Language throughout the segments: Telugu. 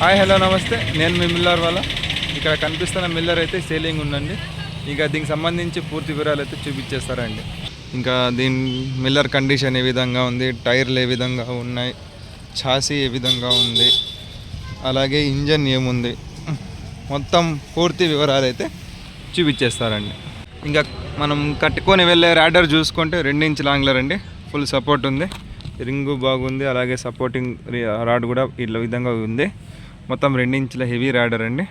హాయ్ హలో నమస్తే. నేను మీ మిల్లర్ వాళ్ళ ఇక్కడ కనిపిస్తున్న మిల్లర్ అయితే సేలింగ్ ఉందండి. ఇంకా దీనికి సంబంధించి పూర్తి వివరాలు అయితే చూపించేస్తారండి. ఇంకా దీని మిల్లర్ కండిషన్ ఏ విధంగా ఉంది? టైర్లు ఏ విధంగా ఉన్నాయి? ఛాసీ ఏ విధంగా ఉంది? అలాగే ఇంజన్ ఏముంది? మొత్తం పూర్తి వివరాలు అయితే చూపించేస్తారండి. ఇంకా మనం కట్టుకొని వెళ్ళే ర్యాడర్ చూసుకుంటే రెండు ఇంచ్ లాంగ్లర్ అండి ఫుల్ సపోర్ట్ ఉంది. రింగు బాగుంది. అలాగే సపోర్టింగ్ రాడ్ కూడా ఇట్లా విధంగా ఉంది. మొత్తం రెండు ఇంచుల హెవీ ర్యాడర్ అండి.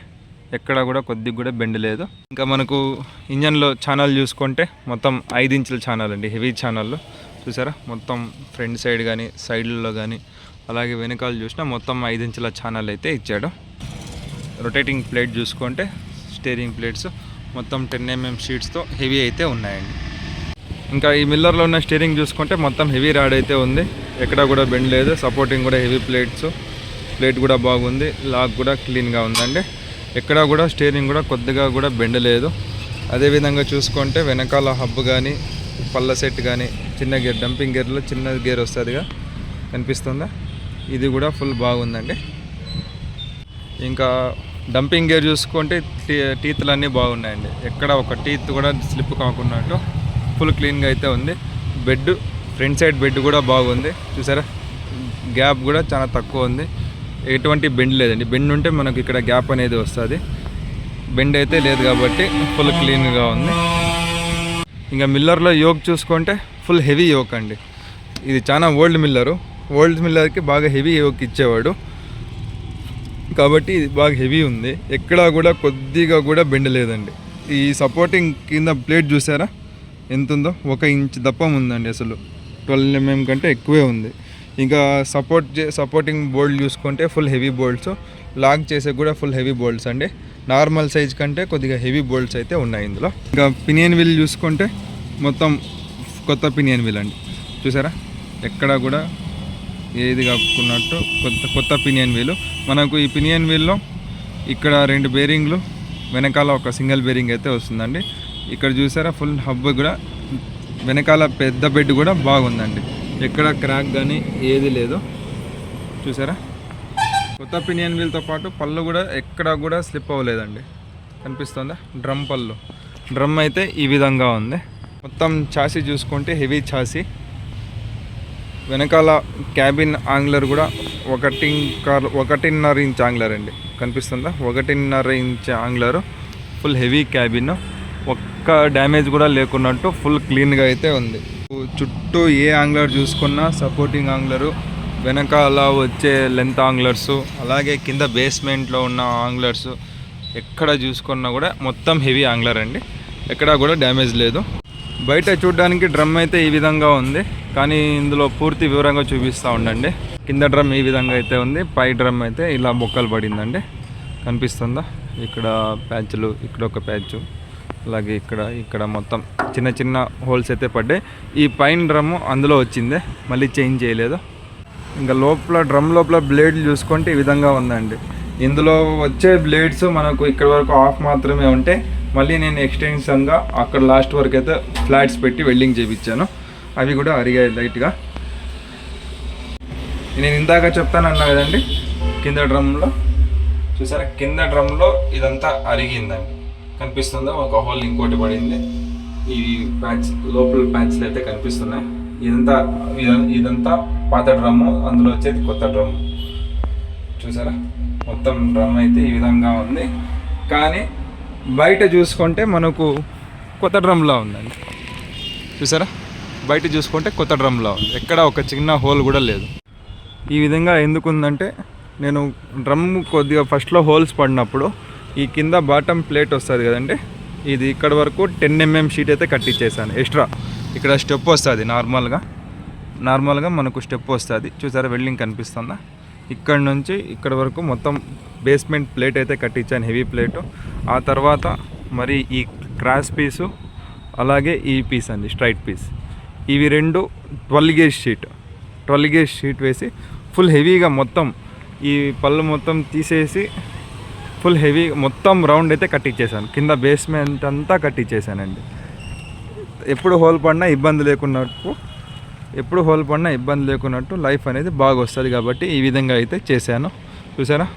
ఎక్కడ కూడా కొద్దిగా కూడా బెండ్ లేదు. ఇంకా మనకు ఇంజన్లో ఛానల్ చూసుకుంటే మొత్తం ఐదు ఇంచుల ఛానల్ అండి హెవీ ఛానల్లో. చూసారా? మొత్తం ఫ్రంట్ సైడ్ కానీ సైడ్లలో కానీ అలాగే వెనకాల చూసినా మొత్తం ఐదు ఇంచుల ఛానల్ అయితే ఇచ్చాడు. రొటేటింగ్ ప్లేట్ చూసుకుంటే స్టీరింగ్ ప్లేట్స్ మొత్తం టెన్ ఎంఎం షీట్స్తో హెవీ అయితే ఉన్నాయండి. ఇంకా ఈ మిల్లర్లో ఉన్న స్టీరింగ్ చూసుకుంటే మొత్తం హెవీ రాడ్ అయితే ఉంది. ఎక్కడ కూడా బెండ్ లేదు. సపోర్టింగ్ కూడా హెవీ ప్లేట్స్. ప్లేట్ కూడా బాగుంది లాక్ కూడా క్లీన్గా ఉందండి. ఎక్కడ కూడా స్టీరింగ్ కూడా కొద్దిగా కూడా బెండ్ లేదు. అదేవిధంగా చూసుకుంటే వెనకాల హబ్ కానీ పళ్ళ సెట్ కానీ చిన్న గేర్ డంపింగ్ గేర్లో చిన్న గేర్ వస్తుందిగా కనిపిస్తుందా? ఇది కూడా ఫుల్ బాగుందండి. ఇంకా డంపింగ్ గేర్ చూసుకుంటే టీ- టీత్లు అన్నీ బాగున్నాయండి. ఎక్కడ ఒక టీత్ కూడా స్లిప్ కాకున్నట్టు ఫుల్ క్లీన్గా అయితే ఉంది. బెడ్ ఫ్రంట్ సైడ్ బెడ్ కూడా బాగుంది. చూసారా? గ్యాప్ కూడా చాలా తక్కువ ఉంది. ఎటువంటి బెండ్ లేదండి. బెండ్ ఉంటే మనకు ఇక్కడ గ్యాప్ అనేది వస్తుంది. బెండ్ అయితే లేదు కాబట్టి ఫుల్ క్లీన్గా ఉంది. ఇంకా మిల్లర్లో యోక్ చూసుకుంటే ఫుల్ హెవీ యోక్ అండి. ఇది చాలా ఓల్డ్ మిల్లరు. ఓల్డ్ మిల్లర్కి బాగా హెవీ యోక్ ఇచ్చేవాడు. కాబట్టి ఇది బాగా హెవీ ఉంది. ఎక్కడా కూడా కొద్దిగా కూడా బెండ్ లేదండి. ఈ సపోర్టింగ్ కింద ప్లేట్ చూసారా? ఎంత ఉందో ఒక ఇంచ్ దప్పం ఉందండి అసలు. ట్వెల్వ్ ఎంఎం కంటే ఎక్కువే ఉంది. ఇంకా సపోర్ట్ చే సపోర్టింగ్ బోల్డ్ చూసుకుంటే ఫుల్ హెవీ బోల్డ్స్ లాక్ చేసే కూడా ఫుల్ హెవీ బోల్డ్స్ అండి. నార్మల్ సైజ్ కంటే కొద్దిగా హెవీ బోల్డ్స్ అయితే ఉన్నాయి ఇందులో. ఇంకా పినియన్ వీల్ చూసుకుంటే మొత్తం కొత్త పినియన్ వీల్ అండి. చూసారా? ఎక్కడ కూడా ఏది కాకున్నట్టు కొత్త కొత్త పినియన్ వీలు మనకు ఈ పినియన్ వీల్లో ఇక్కడ రెండు బేరింగ్లు వెనకాల ఒక సింగిల్ బేరింగ్ అయితే వస్తుందండి. ఇక్కడ చూసారా? ఫుల్ హబ్ కూడా వెనకాల పెద్ద బెడ్ కూడా బాగుందండి. ఎక్కడ క్రాక్ కానీ ఏది లేదు. చూసారా? కొత్త పినియన్ వీల్తో పాటు పళ్ళు కూడా ఎక్కడ కూడా స్లిప్ అవ్వలేదండి. కనిపిస్తుందా? డ్రమ్ పళ్ళు. డ్రమ్ అయితే ఈ విధంగా ఉంది. మొత్తం ఛాసీ చూసుకుంటే హెవీ ఛాసీ. వెనకాల క్యాబిన్ ఆంగ్లర్ కూడా ఒకటి ఒకటిన్నర ఇంచ్ ఆంగ్లర్ అండి. కనిపిస్తుందా? ఒకటిన్నర inch angler full heavy cabin. ఒక్క డ్యామేజ్ కూడా లేకున్నట్టు ఫుల్ క్లీన్గా అయితే ఉంది. చుట్టూ ఏ ఆంగ్లర్ చూసుకున్నా సపోర్టింగ్ ఆంగ్లరు వెనకాల వచ్చే లెంత్ ఆంగ్లర్స్ అలాగే కింద బేస్మెంట్లో ఉన్న ఆంగ్లర్స్ ఎక్కడ చూసుకున్నా కూడా మొత్తం హెవీ ఆంగ్లర్ అండి. ఎక్కడా కూడా డ్యామేజ్ లేదు. బయట చూడడానికి డ్రమ్ అయితే ఈ విధంగా ఉంది కానీ ఇందులో పూర్తి వివరంగా చూపిస్తూ ఉండండి. కింద డ్రమ్ ఈ విధంగా అయితే ఉంది పై డ్రమ్ అయితే ఇలా బొక్కలు పడిందండి. కనిపిస్తుందా? ఇక్కడ ప్యాచ్లు ఇక్కడ ఒక ప్యాచ్ అలాగే ఇక్కడ ఇక్కడ మొత్తం చిన్న చిన్న హోల్స్ అయితే పడ్డాయి. ఈ పైన డ్రమ్ అందులో వచ్చిందే మళ్ళీ చేంజ్ చేయలేదు. ఇంకా లోపల డ్రమ్ లోపల బ్లేడ్ చూసుకుంటే ఈ విధంగా ఉందండి. ఇందులో వచ్చే బ్లేడ్స్ మనకు ఇక్కడ వరకు ఆఫ్ మాత్రమే ఉంటే మళ్ళీ నేను ఎక్స్టెన్షన్గా అక్కడ లాస్ట్ వరకు అయితే ఫ్లాట్స్ పెట్టి వెల్డింగ్ చేయించాను. అవి కూడా అరిగాయి లైట్గా. నేను ఇందాక చెప్తాను అన్నా కదండి కింద డ్రమ్లో. చూసారా? కింద డ్రమ్లో ఇదంతా అరిగిందండి. కనిపిస్తుందా? ఒక హోల్ ఇంకోటి పడింది. ఈ ప్యాచ్ లోపల ప్యాచ్లు అయితే కనిపిస్తున్నాయి. ఇదంతా ఇదంతా పాత డ్రమ్ము అందులో వచ్చేది కొత్త డ్రమ్ చూసారా? మొత్తం డ్రమ్ అయితే ఈ విధంగా ఉంది. కానీ బయట చూసుకుంటే మనకు కొత్త డ్రమ్లా ఉందండి. చూసారా? బయట చూసుకుంటే కొత్త డ్రమ్లా ఉంది. ఎక్కడ ఒక చిన్న హోల్ కూడా లేదు. ఈ విధంగా ఎందుకు ఉందంటే నేను డ్రమ్ కొద్దిగా ఫస్ట్లో హోల్స్ పడినప్పుడు ఈ కింద బాటమ్ ప్లేట్ వస్తుంది కదండి? ఇది ఇక్కడ వరకు టెన్ ఎంఎం షీట్ అయితే కట్టించేసాను ఎక్స్ట్రా. ఇక్కడ స్టెప్ వస్తుంది నార్మల్గా. నార్మల్గా మనకు స్టెప్ వస్తుంది. చూసారా వెల్డింగ్ కనిపిస్తుందా? ఇక్కడ నుంచి ఇక్కడ వరకు మొత్తం బేస్మెంట్ ప్లేట్ అయితే కట్టించాను హెవీ ప్లేటు. ఆ తర్వాత మరి ఈ క్రాస్ పీసు అలాగే ఈ పీస్ అండి స్ట్రైట్ పీస్. ఇవి రెండు twelve gauge sheet. Twelve gauge sheet వేసి ఫుల్ హెవీగా మొత్తం ఈ పళ్ళు మొత్తం తీసేసి ఫుల్ హెవీ మొత్తం రౌండ్ అయితే కట్టించేసాను కింద బేస్మెంట్ అంతా కట్టించేసానండి ఎప్పుడు హోల్ పడినా ఇబ్బంది లేకున్నట్టు ఎప్పుడు హోల్ పడినా ఇబ్బంది లేకున్నట్టు లైఫ్ అనేది బాగా వస్తుంది కాబట్టి ఈ విధంగా అయితే చేశాను. చూసారా?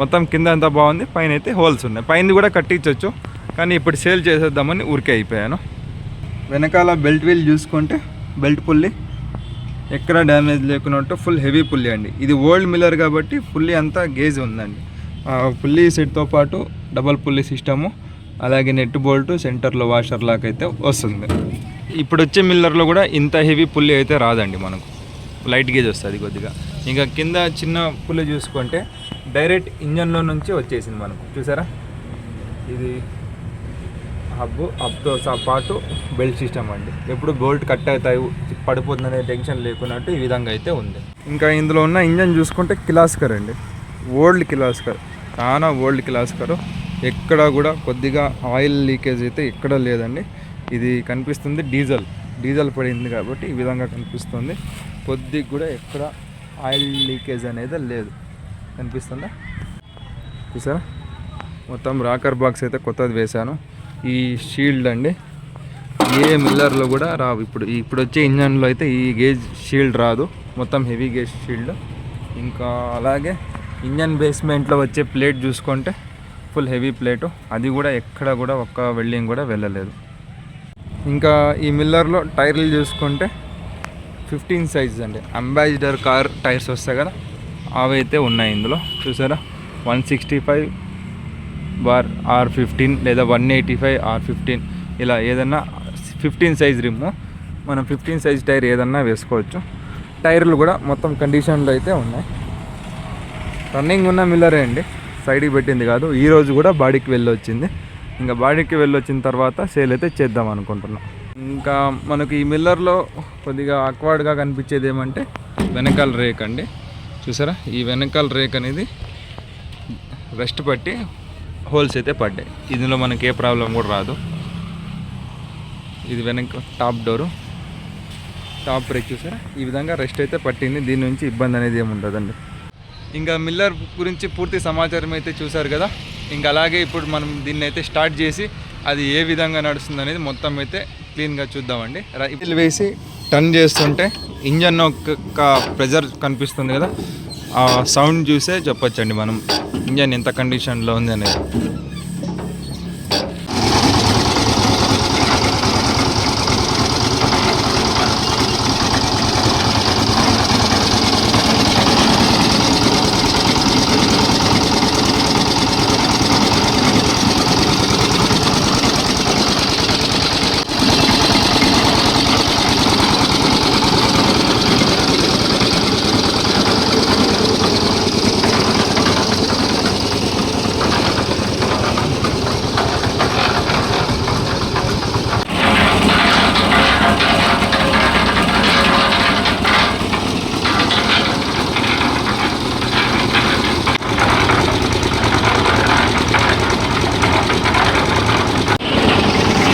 మొత్తం కింద అంతా బాగుంది పైన అయితే హోల్స్ ఉన్నాయి. పైన కూడా కట్టించవచ్చు కానీ ఇప్పుడు సేల్ చేసేద్దామని ఊరికే అయిపోయాను. వెనకాల బెల్ట్ వీల్ చూసుకుంటే బెల్ట్ పుల్లి ఎక్కడ డ్యామేజ్ లేకున్నట్టు ఫుల్ హెవీ పుల్లి అండి. ఇది ఓల్డ్ మిల్లర్ కాబట్టి పుల్లి అంతా గేజ్ ఉందండి. పుల్లి సెట్తో పాటు డబల్ పుల్లి సిస్టము అలాగే నెట్ బోల్ట్ సెంటర్లో వాషర్ లాక్ అయితే వస్తుంది. ఇప్పుడు వచ్చే మిల్లర్లో కూడా ఇంత హెవీ పుల్లి అయితే రాదండి మనకు. లైట్ గేజ్ వస్తుంది కొద్దిగా. ఇంకా కింద చిన్న పుల్లి చూసుకుంటే డైరెక్ట్ ఇంజన్లో నుంచి వచ్చేసింది మనకు. చూసారా? ఇది హబ్ హబ్తో పాటు బెల్ట్ సిస్టమ్ అండి. ఎప్పుడు బోల్ట్ కట్ అవుతాయి పడిపోతుందనే టెన్షన్ లేకున్నట్టు ఈ విధంగా అయితే ఉంది. ఇంకా ఇందులో ఉన్న ఇంజన్ చూసుకుంటే కిలాస్కర్ అండి. ఓల్డ్ కిలాస్కర్ చాలా ఓల్డ్ కిలాస్కర్ ఎక్కడ కూడా కొద్దిగా ఆయిల్ లీకేజ్ అయితే ఎక్కడ లేదండి. ఇది కనిపిస్తుంది డీజిల్. డీజిల్ పడింది కాబట్టి ఈ విధంగా కనిపిస్తుంది. కొద్దిగా కూడా ఎక్కడ ఆయిల్ లీకేజ్ అనేది లేదు. కనిపిస్తుందా? చూసారా? మొత్తం రాకర్ బాక్స్ అయితే కొత్తది వేశాను. ఈ షీల్డ్ అండి. ఏ మిల్లర్లో కూడా రావు. ఇప్పుడు ఇప్పుడు వచ్చే ఇంజన్లో అయితే ఈ గేజ్ షీల్డ్ రాదు. మొత్తం హెవీ గేజ్ షీల్డ్. ఇంకా అలాగే ఇంజన్ బేస్మెంట్లో వచ్చే ప్లేట్ చూసుకుంటే ఫుల్ హెవీ ప్లేటు. అది కూడా ఎక్కడ కూడా ఒక్క వెల్డింగ్ కూడా వెళ్ళలేదు. ఇంకా ఈ మిల్లర్లో టైర్లు చూసుకుంటే ఫిఫ్టీన్ సైజ్ అండి. అంబాసిడర్ కార్ టైర్స్ వస్తాయి కదా అవి అయితే ఉన్నాయి ఇందులో. చూసారా? One sixty five bar R fifteen లేదా one eighty five R fifteen. ఇలా ఏదన్నా ఫిఫ్టీన్ సైజ్ రిమ్ మనం ఫిఫ్టీన్ సైజ్ టైర్ ఏదన్నా వేసుకోవచ్చు. టైర్లు కూడా మొత్తం కండిషన్లో అయితే ఉన్నాయి. రన్నింగ్ ఉన్న మిల్లరే అండి. సైడ్కి పెట్టింది కాదు. ఈరోజు కూడా బాడీకి వెళ్ళొచ్చింది. ఇంకా బాడీకి వెళ్ళొచ్చిన తర్వాత సేల్ అయితే చేద్దాం అనుకుంటున్నాం. ఇంకా మనకి ఈ మిల్లర్లో కొద్దిగా అక్వార్డ్గా కనిపించేది ఏమంటే వెనకాల రేక్ అండి. చూసారా? ఈ వెనకాల రేక్ అనేది రెస్ట్ పట్టి హోల్స్ అయితే పడ్డాయి. ఇందులో మనకి ఏ ప్రాబ్లం కూడా రాదు. ఇది వెనక టాప్ డోరు. టాప్ బ్రేక్ చూసారా? ఈ విధంగా రెస్ట్ అయితే పట్టింది. దీని నుంచి ఇబ్బంది అనేది ఏమి ఉండదండి ఇంకా మిల్లర్ గురించి పూర్తి సమాచారం అయితే చూశారు కదా. ఇంకా అలాగే ఇప్పుడు మనం దీన్ని అయితే స్టార్ట్ చేసి అది ఏ విధంగా నడుస్తుంది అనేది మొత్తం అయితే క్లీన్గా చూద్దామండి. రైతులు వేసి టర్న్ చేస్తుంటే ఇంజన్ ఒక ప్రెజర్ కనిపిస్తుంది కదా. ఆ సౌండ్ చూసే చెప్పొచ్చండి మనం. ఇంజన్ ఎంత కండిషన్లో ఉంది అనేది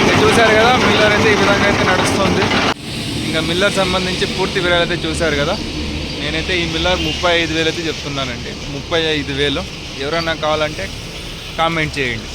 ఇంకా చూశారు కదా మిల్లర్ అయితే ఈ విధంగా అయితే నడుస్తుంది. ఇంకా మిల్లర్ సంబంధించి పూర్తి వివరాలు అయితే చూశారు కదా. నేనైతే ఈ మిల్లర్ ముప్పై ఐదు వేలు అయితే చెప్తున్నానండి. ముప్పై ఐదు వేలు. ఎవరైనా కావాలంటే కామెంట్ చేయండి.